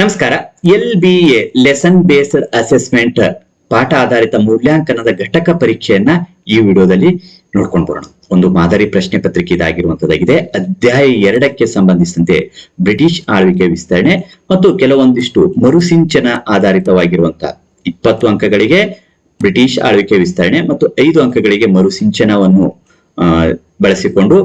ನಮಸ್ಕಾರ. L B A lesson based assessment ಪಾಠ ಆಧಾರಿತ ಮೂಲ್ಯಾಂಕನದ ಘಟಕ ಪರೀಕ್ಷೆಯನ್ನ ಈ ವಿಡಿಯೋದಲ್ಲಿ ನೋಡ್ಕೊಂಡು ಬರೋಣ. ಒಂದು ಮಾದರಿ ಪ್ರಶ್ನೆ ಪತ್ರಿಕೆ ಇದಾಗಿರುವಂತದ್ದಾಗಿದೆ ಅಧ್ಯಾಯ ಎರಡಕ್ಕೆ ಸಂಬಂಧಿಸಿದಂತೆ ಬ್ರಿಟಿಷ್ ಆಳ್ವಿಕೆ ವಿಸ್ತರಣೆ ಮತ್ತು ಕೆಲವೊಂದಿಷ್ಟು ಮರುಸಿಂಚನ ಆಧಾರಿತವಾಗಿರುವಂತಹ ಇಪ್ಪತ್ತು ಅಂಕಗಳಿಗೆ ಬ್ರಿಟಿಷ್ ಆಳ್ವಿಕೆ ವಿಸ್ತರಣೆ ಮತ್ತು ಐದು ಅಂಕಗಳಿಗೆ ಮರುಸಿಂಚನವನ್ನು ಬಳಸಿಕೊಂಡು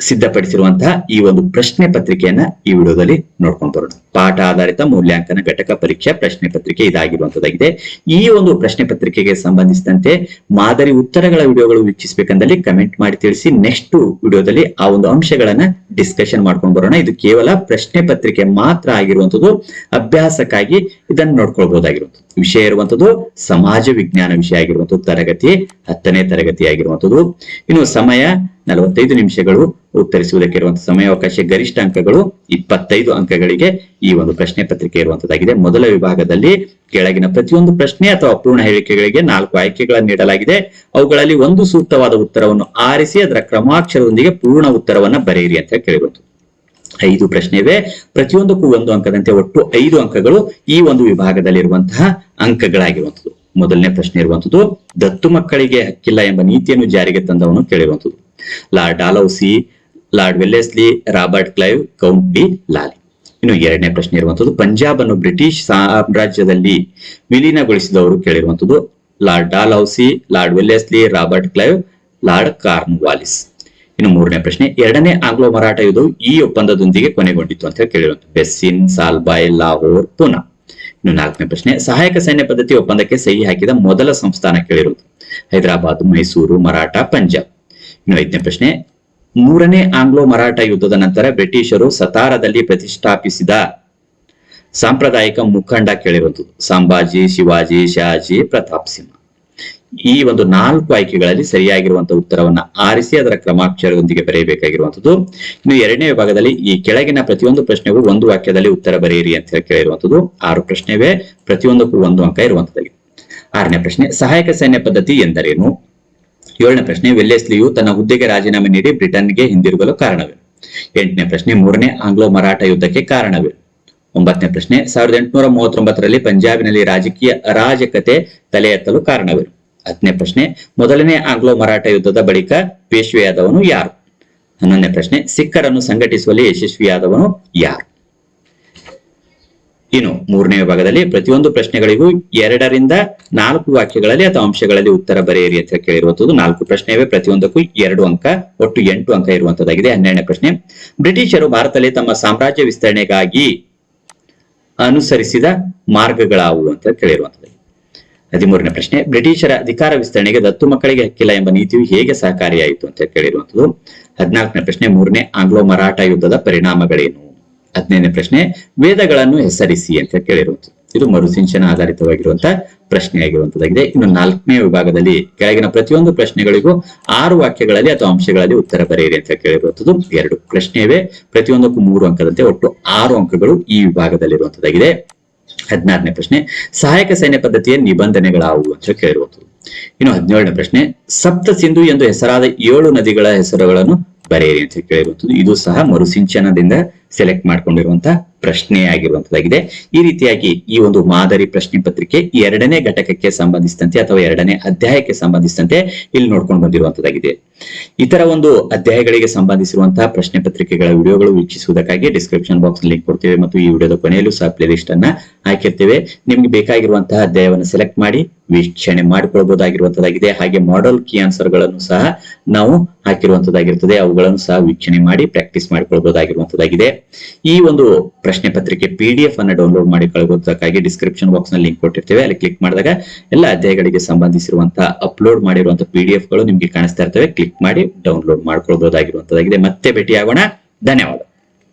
ಸಿದ್ಧಪಡಿಸಿರುವಂತಹ ಈ ಒಂದು ಪ್ರಶ್ನೆ ಪತ್ರಿಕೆಯನ್ನ ಈ ವಿಡಿಯೋದಲ್ಲಿ ನೋಡ್ಕೊಂಡು ಬರೋಣ. ಪಾಠ ಆಧಾರಿತ ಮೂಲ್ಯಾಂಕನ ಘಟಕ ಪರೀಕ್ಷಾ ಪ್ರಶ್ನೆ ಪತ್ರಿಕೆ ಇದಾಗಿರುವಂತದ್ದಾಗಿದೆ. ಈ ಒಂದು ಪ್ರಶ್ನೆ ಪತ್ರಿಕೆಗೆ ಸಂಬಂಧಿಸಿದಂತೆ ಮಾದರಿ ಉತ್ತರಗಳ ವಿಡಿಯೋಗಳು ವೀಕ್ಷಿಸಬೇಕಂದಲ್ಲಿ ಕಮೆಂಟ್ ಮಾಡಿ ತಿಳಿಸಿ. ನೆಕ್ಸ್ಟ್ ವಿಡಿಯೋದಲ್ಲಿ ಆ ಒಂದು ಅಂಶಗಳನ್ನ ಡಿಸ್ಕಷನ್ ಮಾಡ್ಕೊಂಡು ಬರೋಣ. ಇದು ಕೇವಲ ಪ್ರಶ್ನೆ ಪತ್ರಿಕೆ ಮಾತ್ರ ಆಗಿರುವಂತದ್ದು. ಅಭ್ಯಾಸಕ್ಕಾಗಿ ಇದನ್ನು ನೋಡ್ಕೊಳ್ಬಹುದಾಗಿರುವಂತದ್ದು. ವಿಷಯ ಇರುವಂತದ್ದು ಸಮಾಜ ವಿಜ್ಞಾನ ವಿಷಯ ಆಗಿರುವಂತದ್ದು. ತರಗತಿ ಹತ್ತನೇ ತರಗತಿ ಆಗಿರುವಂತದ್ದು. ಇನ್ನು ಸಮಯ ನಲವತ್ತೈದು ನಿಮಿಷಗಳು ಉತ್ತರಿಸುವುದಕ್ಕೆ ಇರುವಂತಹ ಸಮಯಾವಕಾಶ, ಗರಿಷ್ಠ ಅಂಕಗಳು ಇಪ್ಪತ್ತೈದು ಅಂಕಗಳಿಗೆ ಈ ಒಂದು ಪ್ರಶ್ನೆ ಪತ್ರಿಕೆ ಇರುವಂತದ್ದಾಗಿದೆ. ಮೊದಲ ವಿಭಾಗದಲ್ಲಿ ಕೆಳಗಿನ ಪ್ರತಿಯೊಂದು ಪ್ರಶ್ನೆ ಅಥವಾ ಅಪೂರ್ಣ ಹೇಳಿಕೆಗಳಿಗೆ ನಾಲ್ಕು ಆಯ್ಕೆಗಳನ್ನು ನೀಡಲಾಗಿದೆ. ಅವುಗಳಲ್ಲಿ ಒಂದು ಸೂಕ್ತವಾದ ಉತ್ತರವನ್ನು ಆರಿಸಿ, ಅದರ ಕ್ರಮಾಕ್ಷರದೊಂದಿಗೆ ಪೂರ್ಣ ಉತ್ತರವನ್ನ ಬರೆಯಿರಿ ಅಂತ ಕೇಳಿರುವಂತದ್ದು ಐದು ಪ್ರಶ್ನೆವೇ. ಪ್ರತಿಯೊಂದಕ್ಕೂ ಒಂದು ಅಂಕದಂತೆ ಒಟ್ಟು ಐದು ಅಂಕಗಳು ಈ ಒಂದು ವಿಭಾಗದಲ್ಲಿರುವಂತಹ ಅಂಕಗಳಾಗಿರುವಂತದ್ದು ಮೊದಲನೇ ಪ್ರಶ್ನೆ ಇರುವಂತದ್ದು ದತ್ತು ಮಕ್ಕಳಿಗೆ ಹಕ್ಕಿಲ್ಲ ಎಂಬ ನೀತಿಯನ್ನು ಜಾರಿಗೆ ತಂದವನು ಕೇಳಿರುವಂತದ್ದು Lord Dalhousie, Lord Wellesley, Robert Clive, Count B Lally. ಇನ್ನು ಎರಡನೇ ಪ್ರಶ್ನೆ ಇರುವಂತದ್ದು ಪಂಜಾಬ್ ಅನ್ನು ಬ್ರಿಟಿಷ್ ಸಾಮ್ರಾಜ್ಯದಲ್ಲಿ ವಿಲೀನಗೊಳಿಸಿದವರು ಕೇಳಿರುವಂತದ್ದು, Lord Dalhousie, Lord Wellesley, Robert Clive, Lord Wallis ಇನ್ನು ಮೂರನೇ ಪ್ರಶ್ನೆ, ಎರಡನೇ ಆಂಗ್ಲೋ ಮರಾಠ ಯುದ್ಧವು ಈ ಒಪ್ಪಂದದೊಂದಿಗೆ ಕೊನೆಗೊಂಡಿತ್ತು ಅಂತ ಹೇಳಿ ಕೇಳಿರುವಂತ ಬೆಸ್ಸಿನ್, ಸಾಲ್ಬಾಯ್, ಲಾಹೋರ್, ಪುನಾ. ಇನ್ನು ನಾಲ್ಕನೇ ಪ್ರಶ್ನೆ, ಸಹಾಯಕ ಸೈನ್ಯ ಪದ್ಧತಿ ಒಪ್ಪಂದಕ್ಕೆ ಸಹಿ ಹಾಕಿದ ಮೊದಲ ಸಂಸ್ಥಾನ ಕೇಳಿರುವುದು ಹೈದರಾಬಾದ್, ಮೈಸೂರು, ಮರಾಠ, ಪಂಜಾಬ್. ಐದನೇ ಪ್ರಶ್ನೆ. ಮೂರನೇ ಆಂಗ್ಲೋ ಮರಾಠ ಯುದ್ಧದ ನಂತರ ಬ್ರಿಟಿಷರು ಸತಾರದಲ್ಲಿ ಪ್ರತಿಷ್ಠಾಪಿಸಿದ ಸಾಂಪ್ರದಾಯಿಕ ಮುಖಂಡ ಕೇಳಿರುವುದು ಸಂಭಾಜಿ, ಶಿವಾಜಿ ಶಹಾಜಿ ಪ್ರತಾಪ್ ಸಿಂಹ. ಈ ಒಂದು ನಾಲ್ಕು ಆಯ್ಕೆಗಳಲ್ಲಿ ಸರಿಯಾಗಿರುವಂತಹ ಉತ್ತರವನ್ನ ಆರಿಸಿ ಅದರ ಕ್ರಮಾಕ್ಷರದೊಂದಿಗೆ ಬರೆಯಬೇಕಾಗಿರುವಂತದ್ದು ಇನ್ನು ಎರಡನೇ ವಿಭಾಗದಲ್ಲಿ ಈ ಕೆಳಗಿನ ಪ್ರತಿಯೊಂದು ಪ್ರಶ್ನೆಗೂ ಒಂದು ವಾಕ್ಯದಲ್ಲಿ ಉತ್ತರ ಬರೆಯಿರಿ ಅಂತ ಹೇಳಿ ಕೇಳಿರುವಂಥದ್ದು. ಆರು ಪ್ರಶ್ನೆವೇ, ಪ್ರತಿಯೊಂದಕ್ಕೂ ಒಂದು ಅಂಕ ಇರುವಂತದ್ದಾಗಿದೆ ಆರನೇ ಪ್ರಶ್ನೆ, ಸಹಾಯಕ ಸೈನ್ಯ ಪದ್ಧತಿ ಎಂದರೇನು? ಏಳನೇ ಪ್ರಶ್ನೆ ವೆಲ್ಲೆಸ್ಲಿಯು ತನ್ನ ಹುದ್ದೆಗೆ ರಾಜೀನಾಮೆ ನೀಡಿ ಬ್ರಿಟನ್ಗೆ ಹಿಂದಿರುಗಲು ಕಾರಣವೇ? ಎಂಟನೇ ಪ್ರಶ್ನೆ, ಮೂರನೇ ಆಂಗ್ಲೋ ಮರಾಠ ಯುದ್ಧಕ್ಕೆ ಕಾರಣವೇ? ಒಂಬತ್ತನೇ ಪ್ರಶ್ನೆ, ಸಾವಿರದ ಎಂಟುನೂರ ಮೂವತ್ತೊಂಬತ್ತರಲ್ಲಿ ಪಂಜಾಬಿನಲ್ಲಿ ರಾಜಕೀಯ ಅರಾಜಕತೆ ತಲೆ ಎತ್ತಲು ಕಾರಣವೇ? ಹತ್ತನೇ ಪ್ರಶ್ನೆ, ಮೊದಲನೇ ಆಂಗ್ಲೋ ಮರಾಠ ಯುದ್ಧದ ಬಳಿಕ ಪೇಶ್ವೆಯಾದವನು ಯಾರು? ಹನ್ನೊಂದನೇ ಪ್ರಶ್ನೆ, ಸಿಖ್ಖರನ್ನು ಸಂಘಟಿಸುವಲ್ಲಿ ಯಶಸ್ವಿಯಾದವನು ಯಾರು? ಇನ್ನು ಮೂರನೇ ವಿಭಾಗದಲ್ಲಿ ಪ್ರತಿಯೊಂದು ಪ್ರಶ್ನೆಗಳಿಗೂ ಎರಡರಿಂದ ನಾಲ್ಕು ವಾಕ್ಯಗಳಲ್ಲಿ ಅಥವಾ ಅಂಶಗಳಲ್ಲಿ ಉತ್ತರ ಬರೆಯಿರಿ ಅಂತ ಕೇಳಿರುವಂತದ್ದು ನಾಲ್ಕು ಪ್ರಶ್ನೆ ಇವೆ ಪ್ರತಿಯೊಂದಕ್ಕೂ ಎರಡು ಅಂಕ, ಒಟ್ಟು ಎಂಟು ಅಂಕ ಇರುವಂತದ್ದಾಗಿದೆ ಹನ್ನೆರಡನೇ ಪ್ರಶ್ನೆ, ಬ್ರಿಟಿಷರು ಭಾರತದಲ್ಲಿ ತಮ್ಮ ಸಾಮ್ರಾಜ್ಯ ವಿಸ್ತರಣೆಗಾಗಿ ಅನುಸರಿಸಿದ ಮಾರ್ಗಗಳಾವು ಅಂತ ಕೇಳಿರುವಂತದ್ದು ಹದಿಮೂರನೇ ಪ್ರಶ್ನೆ, ಬ್ರಿಟಿಷರ ಅಧಿಕಾರ ವಿಸ್ತರಣೆಗೆ ದತ್ತು ಮಕ್ಕಳಿಗೆ ಹಕ್ಕಿಲ್ಲ ಎಂಬ ನೀತಿಯು ಹೇಗೆ ಸಹಕಾರಿಯಾಯಿತು ಅಂತ ಕೇಳಿರುವಂತದ್ದು ಹದಿನಾಲ್ಕನೇ ಪ್ರಶ್ನೆ, ಮೂರನೇ ಆಂಗ್ಲೋ ಮರಾಠ ಯುದ್ಧದ ಪರಿಣಾಮಗಳೇನು? ಹದಿನೈದನೇ ಪ್ರಶ್ನೆ, ವೇದಗಳನ್ನು ಹೆಸರಿಸಿ ಅಂತ ಕೇಳಿರುವಂತದ್ದು ಇದು ಮರುಸಿಂಚನ ಆಧಾರಿತವಾಗಿರುವಂತಹ ಪ್ರಶ್ನೆ ಆಗಿರುವಂತದ್ದಾಗಿದೆ ಇನ್ನು ನಾಲ್ಕನೇ ವಿಭಾಗದಲ್ಲಿ ಕೆಳಗಿನ ಪ್ರತಿಯೊಂದು ಪ್ರಶ್ನೆಗಳಿಗೂ ಆರು ವಾಕ್ಯಗಳಲ್ಲಿ ಅಥವಾ ಅಂಶಗಳಲ್ಲಿ ಉತ್ತರ ಬರೆಯಿರಿ ಅಂತ ಕೇಳಿರುವಂತದ್ದು ಎರಡು ಪ್ರಶ್ನೆ ಇವೆ ಪ್ರತಿಯೊಂದಕ್ಕೂ ಮೂರು ಅಂಕದಂತೆ ಒಟ್ಟು ಆರು ಅಂಕಗಳು ಈ ವಿಭಾಗದಲ್ಲಿರುವಂತದ್ದಾಗಿದೆ ಹದಿನಾರನೇ ಪ್ರಶ್ನೆ, ಸಹಾಯಕ ಸೈನ್ಯ ಪದ್ಧತಿಯ ನಿಬಂಧನೆಗಳಾವು ಅಂತ ಕೇಳಿರುವಂತದ್ದು ಇನ್ನು ಹದಿನೇಳನೇ ಪ್ರಶ್ನೆ, ಸಪ್ತ ಸಿಂಧು ಎಂದು ಹೆಸರಾದ ಏಳು ನದಿಗಳ ಹೆಸರುಗಳನ್ನು ಬರೆಯಿರಿ ಅಂತ ಕೇಳಿರುವಂತದ್ದು ಇದು ಸಹ ಮರುಸಿಂಚನದಿಂದ ಸೆಲೆಕ್ಟ್ ಮಾಡ್ಕೊಂಡಿರುವಂತಹ ಪ್ರಶ್ನೆ ಆಗಿರುವಂತದ್ದಾಗಿದೆ. ಈ ರೀತಿಯಾಗಿ ಈ ಒಂದು ಮಾದರಿ ಪ್ರಶ್ನೆ ಪತ್ರಿಕೆ ಎರಡನೇ ಘಟಕಕ್ಕೆ ಸಂಬಂಧಿಸಿದಂತೆ ಅಥವಾ ಎರಡನೇ ಅಧ್ಯಾಯಕ್ಕೆ ಸಂಬಂಧಿಸಿದಂತೆ ಇಲ್ಲಿ ನೋಡ್ಕೊಂಡು ಬಂದಿರುವಂತದ್ದಾಗಿದೆ. ಇತರ ಒಂದು ಅಧ್ಯಾಯಗಳಿಗೆ ಸಂಬಂಧಿಸಿರುವಂತಹ ಪ್ರಶ್ನೆ ಪತ್ರಿಕೆಗಳ ವಿಡಿಯೋಗಳು ವೀಕ್ಷಿಸುವುದಕ್ಕಾಗಿ ಡಿಸ್ಕ್ರಿಪ್ಷನ್ ಬಾಕ್ಸ್ ಲಿಂಕ್ ಕೊಡ್ತೇವೆ ಮತ್ತು ಈ ವಿಡಿಯೋದ ಕೊನೆಯಲ್ಲೂ ಸಹ ಪ್ಲೇ ಲಿಸ್ಟ್ ಅನ್ನ ಹಾಕಿರ್ತೇವೆ. ನಿಮ್ಗೆ ಬೇಕಾಗಿರುವಂತಹ ಅಧ್ಯಾಯವನ್ನು ಸೆಲೆಕ್ಟ್ ಮಾಡಿ ವೀಕ್ಷಣೆ ಮಾಡಿಕೊಳ್ಬಹುದಾಗಿರುವಂತದ್ದಾಗಿದೆ ಹಾಗೆ ಮಾಡಲ್ ಕೀ ಆನ್ಸರ್ಗಳನ್ನು ಸಹ ನಾವು ಹಾಕಿರುವಂತದ್ದಾಗಿರ್ತದೆ. ಅವುಗಳನ್ನು ಸಹ ವೀಕ್ಷಣೆ ಮಾಡಿ ಪ್ರಾಕ್ಟೀಸ್ ಮಾಡಿಕೊಳ್ಬಹುದಾಗಿರುವಂತದ್ದಾಗಿದೆ ಈ ಒಂದು ಪ್ರಶ್ನೆ ಪತ್ರಿಕೆ ಪಿ ಡಿ ಎಫ್ ಅನ್ನು ಡೌನ್ಲೋಡ್ ಮಾಡಿಕೊಳ್ಳುವುದಕ್ಕಾಗಿ ಡಿಸ್ಕ್ರಿಪ್ಷನ್ ಬಾಕ್ಸ್ನಲ್ಲಿ ಲಿಂಕ್ ಕೊಟ್ಟಿರ್ತೇವೆ. ಅಲ್ಲಿ ಕ್ಲಿಕ್ ಮಾಡಿದಾಗ ಎಲ್ಲ ಅಧ್ಯಾಯಗಳಿಗೆ ಸಂಬಂಧಿಸಿರುವಂತಹ ಅಪ್ಲೋಡ್ ಮಾಡಿರುವಂತಹ ಪಿ ಡಿ ಎಫ್ಗಳು ನಿಮಗೆ ಕಾಣಿಸ್ತಾ ಇರ್ತವೆ. ಕ್ಲಿಕ್ ಮಾಡಿ ಡೌನ್ಲೋಡ್ ಮಾಡ್ಕೊಳ್ಬಹುದಾಗಿರುವಂತದ್ದಾಗಿದೆ ಮತ್ತೆ ಭೇಟಿಯಾಗೋಣ. ಧನ್ಯವಾದ.